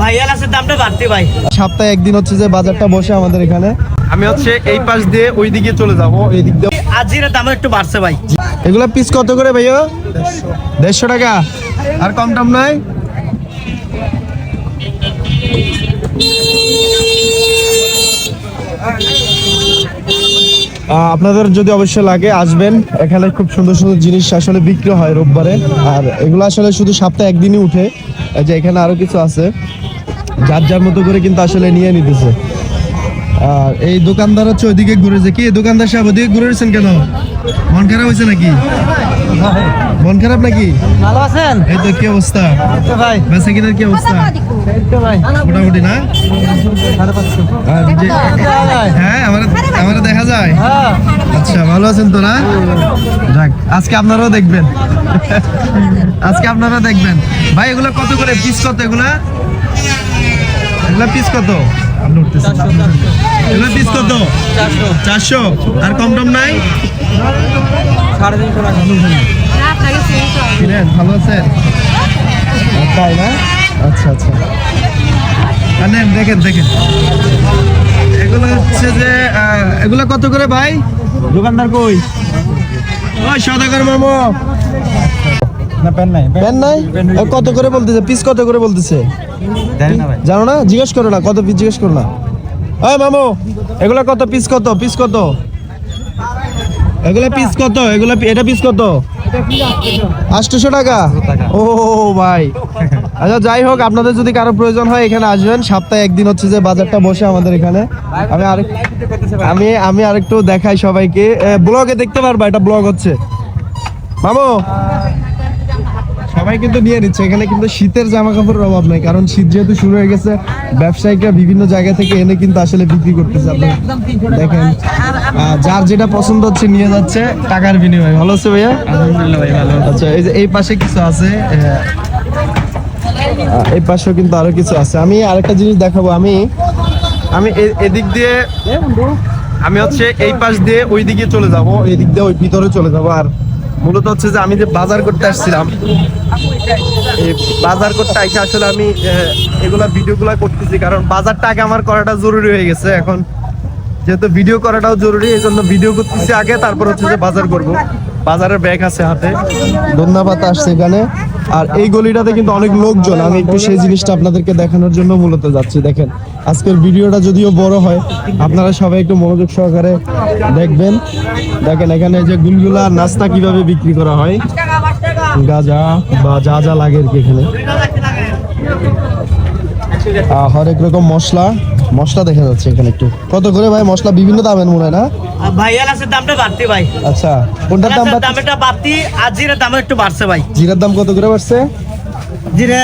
ভাইয়ার আছে দামটা বাড়তি ভাই। সপ্তাহে একদিন হচ্ছে যে বাজারটা বসে আমাদের এখানে। আমি হচ্ছে এই পাশ দিয়ে ওই দিকে চলে যাব এই দিক দিয়ে আজিরের দাম একটু বাড়ছে ভাই। এগুলা পিস কত করে ভাইয়া? দেড়শো টাকা। আর কম টম নাই? আপনাদের যদি অবশ্যই লাগে আসবেন। এখানে খুব সুন্দর সুন্দর জিনিস আসলে বিক্রি হয় রোববারে। আর এগুলো আসলে শুধু সপ্তাহে একদিনই উঠে। যে এখানে আরও কিছু আছে। যার যার মতো করে কিন্তু আসলে নিয়ে নিতেছে। আর এই দোকানদার হচ্ছে ওইদিকে ঘুরেছে। কি দোকানদার সাহেব ওদিকে ঘুরেছেন কেন? মন খারাপ হয়েছে নাকি? মন খারাপ নাকি? ভালো আছেন? এই তো কি অবস্থা? ভাই। বেচা কিনার কি অবস্থা? মোটামুটি না? আর যে- হ্যাঁ আমার আমার দেখা যায়। আচ্ছা ভালো আছেন তো না? যাক আজকে আপনারাও দেখবেন। আজকে আপনারা দেখবেন। ভাই এগুলো কত করে? পিস কত এগুলা? এগুলা পিস কত? এগুলা পিস কত? চারশো। আর কম টম নাই? সাড়ে তিনশো টাকা। ভালো আছেন? তাই না? আচ্ছা আচ্ছা। নেন দেখেন দেখেন। এগুলো হচ্ছে যে আহ, এগুলো কত করে ভাই? দোকানদার কই? ওই সদাগর মামো। না পেন নাই পেন নাই? কত করে বলতেছে? পিস কত করে বলতেছে? জানো না জিজ্ঞেস করো না কত পিস জিজ্ঞেস করো না। ওই মামু এগুলা কত? পিস কত? পিস কত? এগুলা পিস কত? এগুলা এটা পিস কত? আটশোশো টাকা। ও ভাই। আচ্ছা যাই হোক আপনাদের যদি কারও প্রয়োজন হয় এখানে আসবেন। সপ্তাহে একদিন হচ্ছে যে বাজারটা বসে আমাদের এখানে। আমি আরেক আমি আমি আরেকটু দেখাই সবাইকে। ব্লগে দেখতে পারবা এটা ব্লগ হচ্ছে। মামু সবাই কিন্তু নিয়ে নিচ্ছে। এখানে কিন্তু শীতের জামা কাপড়ের অভাব নাই কারণ শীত যেহেতু শুরু হয়ে গেছে ব্যবসায়িকরা বিভিন্ন জায়গা থেকে এনে কিন্তু আসলে বিক্রি করতেছে। আপনি দেখেন যার যেটা পছন্দ হচ্ছে নিয়ে যাচ্ছে টাকার বিনিময়ে। ভালো আছে ভাইয়া? আলহামদুলিল্লাহ ভাই ভালো। আচ্ছা এই যে এই পাশে কিছু আছে? এই পাশেও কিন্তু আরও কিছু আছে। আমি আরেকটা জিনিস দেখাবো। আমি আমি এদিক দিয়ে আমি হচ্ছে এই পাশ দিয়ে ওই দিকে চলে যাব এই দিক দিয়ে ওই ভিতরে চলে যাব। আর মূলত হচ্ছে যে আমি যে বাজার করতে আসছিলাম, এই বাজার করতে আইসে আসলে আমি এগুলা ভিডিওগুলা করতেছি, কারণ বাজারটা আগে আমার করাটা জরুরি হয়ে গেছে এখন। যেহেতু ভিডিও করাটাও জরুরি, এই জন্য ভিডিও করতেছি আগে, তারপর হচ্ছে যে বাজার করব। বাজারের ব্যাগ আছে হাতে। ধন্যবাদ আসছে এখানে। আর এই গলিটাতে কিন্তু অনেক লোকজন। আমি একটু সেই জিনিসটা আপনাদেরকে দেখানোর জন্য মূলত যাচ্ছি। দেখেন, আজকের ভিডিওটা যদিও বড় হয়, আপনারা সবাই একটু মনোযোগ সহকারে দেখবেন। দেখেন, এখানে যে গুলগুলা নাস্তা কীভাবে বিক্রি করা হয়। গাজা বা যা যা লাগে আর কি এখানে। হরেক রকম মশলা। মশলা দেখা যাচ্ছে এখানে একটু। কত করে ভাই মশলা? বিভিন্ন দামের মনে হয় না? ভাইয়ার আছে দামটা বাড়তি ভাই। আচ্টা কোনটার দাম? দামটা বাড়তি আজিরের দাম একটু বাড়ছে ভাই। জিরার দাম কত করে বাড়ছে? জিরে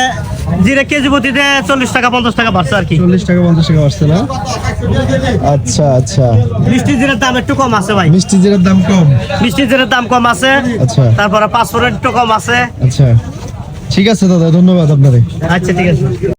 জিরে কেজি প্রতিতে চল্লিশ টাকা পঞ্চাশ টাকা বাড়ছে আর কি। চল্লিশ টাকা পঞ্চাশ টাকা বাড়ছে না? আচ্ছা আচ্ছা। মিষ্টি জিরের দাম একটু কম আছে ভাই। মিষ্টি জিরার দাম কম? মিষ্টি জিরের দাম কম আছে। আচ্ছা। তারপরে পাঁচফোড়ন একটু কম আছে। আচ্ছা। ঠিক আছে দাদা ধন্যবাদ আপনারে আচ্ছা ঠিক আছে।